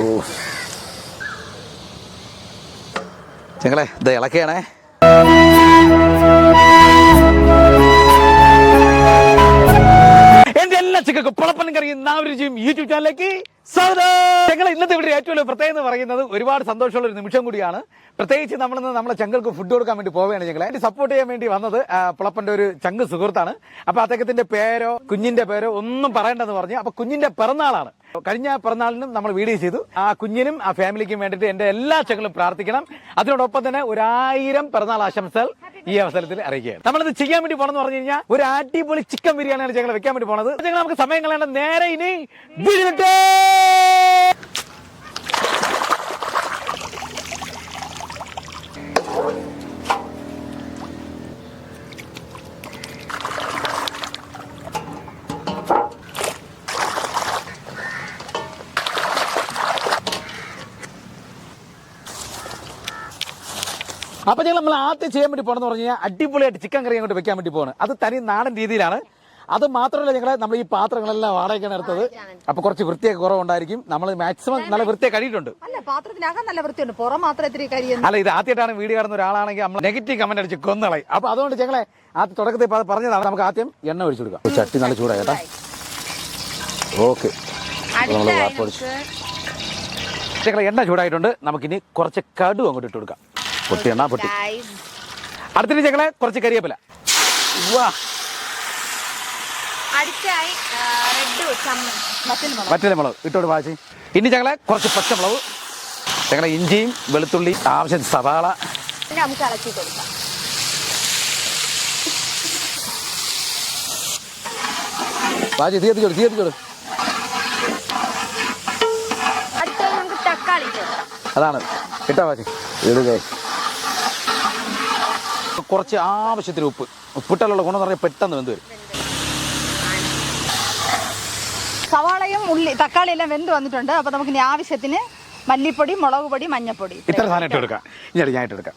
ഓ ഇത് ഇളക്കുകയാണേ എന്റെ എല്ലാ ചിക്കക്കും പുളപ്പനും കറി നാവരുചിയും യൂട്യൂബ് ചാനലിലേക്ക് ഞങ്ങൾ ഇന്നത്തെ ഇവിടെ ഏറ്റവും വലിയ പ്രത്യേകത എന്ന് പറയുന്നത് ഒരുപാട് സന്തോഷമുള്ള ഒരു നിമിഷം കൂടിയാണ്. പ്രത്യേകിച്ച് നമ്മൾ ഇന്ന് നമ്മളെ ചങ്ങൾക്ക് ഫുഡ് കൊടുക്കാൻ വേണ്ടി പോവുകയാണ് ഞങ്ങൾ അതിന് സപ്പോർട്ട് ചെയ്യാൻ വേണ്ടി വന്നത് പുളപ്പന്റെ ഒരു ചങ്ക് സുഹൃത്താണ്. അപ്പൊ അദ്ദേഹത്തിന്റെ പേരോ കുഞ്ഞിന്റെ പേരോ ഒന്നും പറയണ്ടെന്ന് പറഞ്ഞു അപ്പൊ കുഞ്ഞിന്റെ പിറന്നാളാണ്. കഴിഞ്ഞ പിറന്നാളിനും നമ്മൾ വീഡിയോ ചെയ്തു. ആ കുഞ്ഞിനും ആ ഫാമിലിക്കും വേണ്ടിയിട്ട് എന്റെ എല്ലാ ചങ്ങളും പ്രാർത്ഥിക്കണം. അതിനോടൊപ്പം തന്നെ ഒരായിരം പിറന്നാൾ ആശംസകൾ ഈ അവസരത്തിൽ അറിയിക്കുകയാണ്. നമ്മളിത് ചെയ്യാൻ വേണ്ടി പോണെന്ന് പറഞ്ഞു കഴിഞ്ഞാൽ ഒരു അടിപൊളി ചിക്കൻ ബിരിയാണിയാണ് ഞങ്ങൾ വെക്കാൻ വേണ്ടി പോണത്. നമുക്ക് സമയം കളയേണ്ട നേരെ ഇനി അപ്പൊ ഞങ്ങൾ നമ്മൾ ആദ്യം ചെയ്യാൻ വേണ്ടി പോണെന്ന് പറഞ്ഞു കഴിഞ്ഞാൽ അടിപൊളിയായിട്ട് ചിക്കൻ കറി അങ്ങോട്ട് വെക്കാൻ വേണ്ടി പോകണം അത് തനി നാടൻ രീതിയിലാണ്. അത് മാത്രമല്ല ഞങ്ങൾ നമ്മൾ ഈ പാത്രങ്ങളെല്ലാം വാടകയ്ക്കാണ് എടുത്തത്. അപ്പൊ കുറച്ച് വൃത്തിയൊക്കെ കുറവുണ്ടായിരിക്കും. നമ്മൾ മാക്സിമം നല്ല വൃത്തിയെ കഴിയിട്ടുണ്ട് അല്ല പാത്രത്തിനകം നല്ല വൃത്തിയുണ്ട്. പുറം മാത്രം ഇത്തിരി കരിയുന്നു. അല്ല ഇത് ആദ്യമായിട്ടാണ് വീഡിയോ കാണുന്ന ഒരാളാണെങ്കിൽ നമ്മൾ നെഗറ്റീവ് കമന്റ് അടിച്ച് കൊന്നളയും. അപ്പൊ അതുകൊണ്ട് ഞങ്ങളെ ആദ്യം തുടക്കത്തിൽ പറഞ്ഞതാണ്. നമുക്ക് ആദ്യം എണ്ണ ഒഴിച്ചു കൊടുക്കാം. ചട്ടി നല്ല ചൂടായി കേട്ടാ. ഓക്കെ. നമ്മൾ എണ്ണ ചൂടായിട്ടുണ്ട്. നമുക്കിനി കുറച്ച് കടു അങ്ങോട്ട് ഇട്ട് കൊടുക്കാം. പൊട്ടി. എന്നാ പൊട്ടി അടുത്തിട്ട് ഞങ്ങളെ കുറച്ച് കരിയേപ്പില. വറ്റല മുളക്. ഇട്ടോട് വാശി. ഇനി ഞങ്ങളെ കുറച്ച് പച്ചമുളക് ഞങ്ങളെ ഇഞ്ചിയും വെളുത്തുള്ളി ആവശ്യം സവാള. നമുക്ക് ഇളക്കി കൊടുക്കാം. അടുത്തായി നമുക്ക് തക്കാളി ഇട്ട് കൊടുക്കാം. അതാണ്. കിട്ടാ വാജി ഇടുക കുറച്ച് ആവശ്യത്തിന് ഉപ്പ്. ഉപ്പിട്ടാലുള്ള ഗുണം എന്ന് പറഞ്ഞാൽ പെട്ടെന്ന് വെന്ത് വരും. സവാളയും ഉള്ളി തക്കാളി എല്ലാം വെന്ത് വന്നിട്ടുണ്ട്. അപ്പൊ നമുക്ക് ഇനി ആവശ്യത്തിന് മല്ലിപ്പൊടി മുളക് പൊടി മഞ്ഞപ്പൊടി. ഇത്ര സാധനം ഇട്ട് കൊടുക്കാം. ഞാൻ ഇട്ട് എടുക്കാം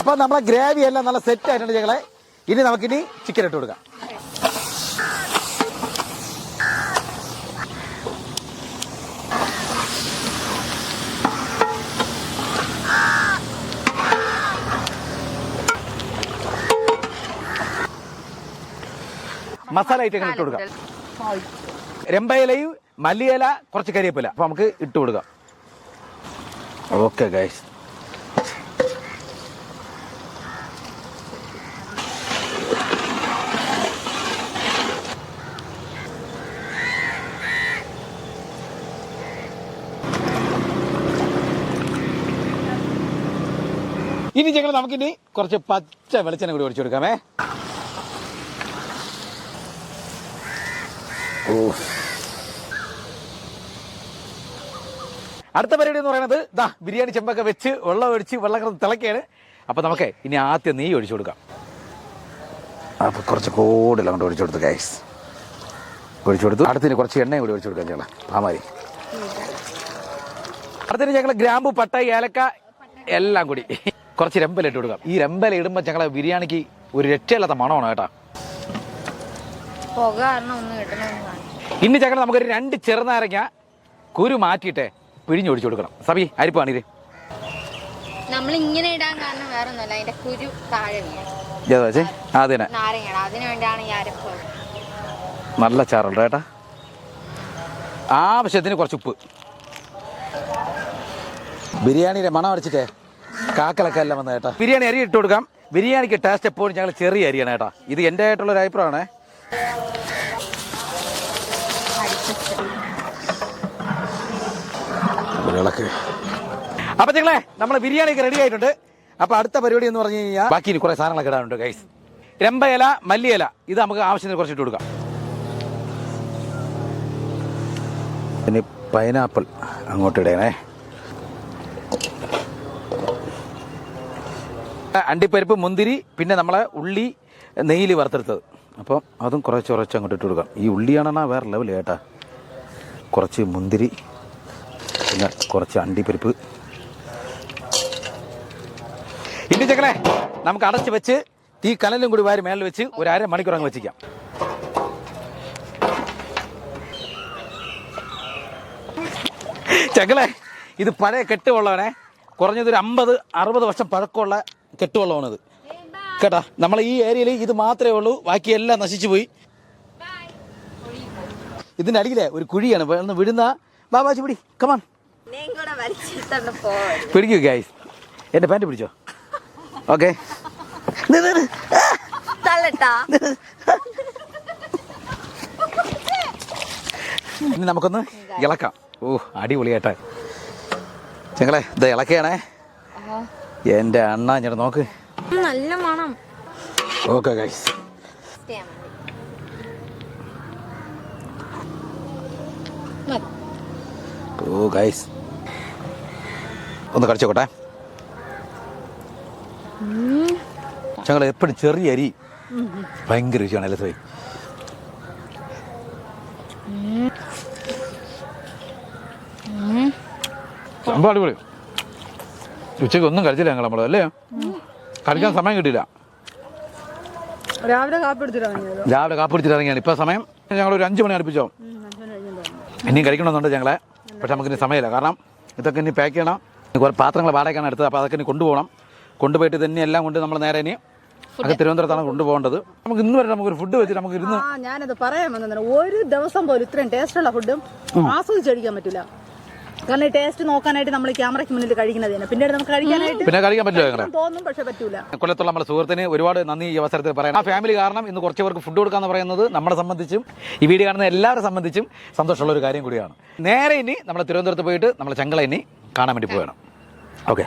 അപ്പൊ നമ്മളെ ഗ്രേവി എല്ലാം നല്ല സെറ്റ് ആയിട്ടുണ്ട് ഞങ്ങളെ. ഇനി നമുക്കിനി ചിക്കൻ ഇട്ട് കൊടുക്കാം. മസാല ഐറ്റങ്ങൾ ഇട്ട് കൊടുക്കാം രമ്പയിലയും മല്ലിയില കുറച്ച് കരിവേപ്പില അപ്പൊ നമുക്ക് ഇട്ട് കൊടുക്കാം. ഓക്കെ ഗൈസ് ഇനി ഞങ്ങൾ നമുക്കിനി കുറച്ച് പച്ച വെളിച്ചെണ്ണ കൂടി ഒഴിച്ചു കൊടുക്കാമേ. അടുത്ത പരിപാടി എന്ന് പറയുന്നത് ദാ ബിരിയാണി ചെമ്പൊക്കെ വെച്ച് വെള്ളം ഒഴിച്ച് വെള്ളം കിടന്ന് തിളക്കുകയാണ് അപ്പൊ നമുക്ക് ഇനി ആദ്യം നെയ്യ് ഒഴിച്ചു കൊടുക്കാം. അപ്പൊ കുറച്ച് കൂടുതൽ അങ്ങോട്ട് ഒഴിച്ചു കൊടുത്തു ഗൈസ് ഒഴിച്ചു കൊടുത്തു. അടുത്തിന് കുറച്ച് എണ്ണയും കൂടി ഒഴിച്ചു കൊടുക്കാം ഞങ്ങൾ പാമാരി അടുത്തിന് ഞങ്ങൾ ഗ്രാമ്പു പട്ട ഏലക്ക എല്ലാം കൂടി കുറച്ച് രമ്പല ഇട്ട് കൊടുക്കാം. ഈ രമ്പല ഇടുമ്പോൾ ഞങ്ങളെ ബിരിയാണിക്ക് ഒരു രക്ഷയില്ലാത്ത മണമാണ് കേട്ടോ. പുക കാരണം ഒന്നും കിട്ടണമെന്ന് കാണിച്ചു ഇനി ചക്കര നമുക്കൊരു രണ്ട് ചെറുനാരങ്ങ കുരു മാറ്റിയിട്ടെ പിഴിഞ്ഞൊഴിച്ചു കൊടുക്കണം. സബി അരിപ്പാണിത് നമ്മൾ ഇങ്ങനെ ഇടാൻ കാരണം വേറെ ഒന്നുമല്ല അതിന്റെ കുരു താഴെ വീഴും അതിനു വേണ്ടിയാണ് ഈ അരപ്പ് നല്ല ചാറുണ്ട് കേട്ടാ ആവശ്യത്തിന് കുറച്ച് ഉപ്പ്. ബിരിയാണിയുടെ മണം അടിച്ചിട്ടേ കാക്കലൊക്കെ എല്ലാം വന്ന കേട്ടാ ബിരിയാണി അരി ഇട്ട് കൊടുക്കാം. ബിരിയാണിക്ക് ടേസ്റ്റ് എപ്പോഴും ഞങ്ങൾ ചെറിയ അരിയാണ് കേട്ടാ ഇത് എന്റെ ആയിട്ടുള്ള ഒരു അഭിപ്രായമാണേ. അപ്പൊ നിങ്ങളെ നമ്മളെ ബിരിയാണി ഒക്കെ റെഡി ആയിട്ടുണ്ട്. അപ്പൊ അടുത്ത പരിപാടി എന്ന് പറഞ്ഞു കഴിഞ്ഞാൽ ബാക്കി കുറെ സാധനങ്ങളൊക്കെ ഇടാനുണ്ട് ഗൈസ് രമ്പയില മല്ലിയില ഇത് നമുക്ക് ആവശ്യത്തിന് കുറച്ചിട്ട് കൊടുക്കാം. ഇനി പൈനാപ്പിൾ അങ്ങോട്ട് ഇടയണേ അണ്ടിപ്പരിപ്പ് മുന്തിരി പിന്നെ നമ്മളെ ഉള്ളി നെയ്യിൽ വറുത്തെടുത്തത്. അപ്പം അതും കുറച്ച് കുറച്ച് അങ്ങോട്ട് ഇട്ട് കൊടുക്കാം. ഈ ഉള്ളിയാണെന്നാ വേറെ ലെവൽ കേട്ടാ. കുറച്ച് മുന്തിരി പിന്നെ കുറച്ച് അണ്ടിപ്പരിപ്പ്. ഇനി ചെക്കളെ നമുക്ക് അടച്ച് വെച്ച് തീ കനലും കൂടി വാരി മേളിൽ വെച്ച് ഒരു അര മണിക്കൂർ അങ്ങ് വെച്ചിരിക്കാം. ചെക്കളെ ഇത് പഴയ കെട്ടുള്ളവനെ കുറഞ്ഞത് ഒരു അമ്പത് അറുപത് വർഷം പഴക്കമുള്ള കെട്ടുവള്ളമാണിത്. കേട്ടാ നമ്മൾ ഈ ഏരിയയിൽ ഇത് മാത്രമേ ഉള്ളൂ ബാക്കിയെല്ലാം നശിച്ചു പോയി. ഇതിന്റെ അടിയിലെ ഒരു കുഴിയാണ് വേണം ഒന്ന് വിടുന്ന ബാബാജി പിടി കമാൻ പിടിക്കൂ ഗൈസ് എന്റെ പാന്റ് പിടിച്ചോ? ഓക്കെ ഇനി നമുക്കൊന്ന് ഇളക്കാം. ഓ അടിപൊളിയാട്ടെ ഞങ്ങളെ ഇത് ഇളക്കയാണേ. എന്റെ അണ്ണ ഞാൻ നോക്ക്. നല്ല മണം. ഓക്കെ ഗൈസ് ഓ ഗൈസ് ഒന്ന് കടിച്ചോട്ടെ ഞങ്ങൾ എപ്പോഴും ചെറിയ അരി ഭയങ്കര രുചിയാണ് അല്ലേ സോ സംഭവം അടിപൊളി. ഉച്ചയ്ക്ക് ഒന്നും കഴിച്ചില്ല ഞങ്ങൾ നമ്മൾ അല്ലേ കഴിക്കാൻ സമയം കിട്ടിയില്ല. രാവിലെ രാവിലെ കാപ്പ് പിടിച്ചിട്ട് ഇറങ്ങിയാണ്. ഇപ്പോൾ സമയം ഞങ്ങൾ ഒരു അഞ്ച് മണി അടുപ്പിച്ചോ? ഇനിയും കഴിക്കണമെന്നുണ്ട് ഞങ്ങളെ. പക്ഷെ നമുക്ക് ഇനി സമയമില്ല. കാരണം ഇതൊക്കെ ഇനി പാക്ക് ചെയ്യണം. കുറെ പാത്രങ്ങൾ വാടകയ്ക്കാണ് എടുത്തത്. അപ്പോൾ അതൊക്കെ ഇനി കൊണ്ടുപോകണം. കൊണ്ടുപോയിട്ട് തന്നെ എല്ലാം കൊണ്ട് നമ്മൾ നേരെ ഇനി അത് തിരുവനന്തപുരത്താണ് കൊണ്ടുപോകേണ്ടത്. നമുക്ക് ഇന്ന് വരെ നമുക്കൊരു ഫുഡ് വെച്ച് നമുക്ക് ഇരുന്ന് ഞാനത് പറയാൻ വന്നത് ഒരു ദിവസം പോലും ഇത്രയും ടേസ്റ്റുള്ള ഫുഡും ആസ്വദിച്ചടിക്കാൻ പറ്റില്ല. കാരണം ഈ ടേസ്റ്റ് നോക്കാനായിട്ട് നമ്മൾ ക്യാമറയ്ക്ക് മുന്നിൽ കഴിക്കുന്നത് തന്നെ. പിന്നീട് നമുക്ക് കഴിക്കാനായിട്ട് പിന്നെ കഴിക്കാൻ പറ്റില്ല ഞങ്ങളെ. തോന്നും പക്ഷേ പറ്റൂല. കൊല്ലത്തുള്ള നമ്മുടെ സുഹൃത്തിന് ഒരുപാട് നന്ദി ഈ അവസരത്തിൽ പറയാം ആ ഫാമിലി കാരണം ഇന്ന് കുറച്ച് പേർക്ക് ഫുഡ് കൊടുക്കാന്ന് പറയുന്നത് നമ്മളെ സംബന്ധിച്ചും ഈ വീഡിയോ കാണുന്ന എല്ലാവരെ സംബന്ധിച്ചും സന്തോഷമുള്ള ഒരു കാര്യം കൂടിയാണ്. നേരെ ഇനി നമ്മൾ തിരുവനന്തപുരത്ത് പോയിട്ട് നമ്മൾ ചങ്കള ഇനി കാണാൻ വേണ്ടി പോകണം ഓക്കെ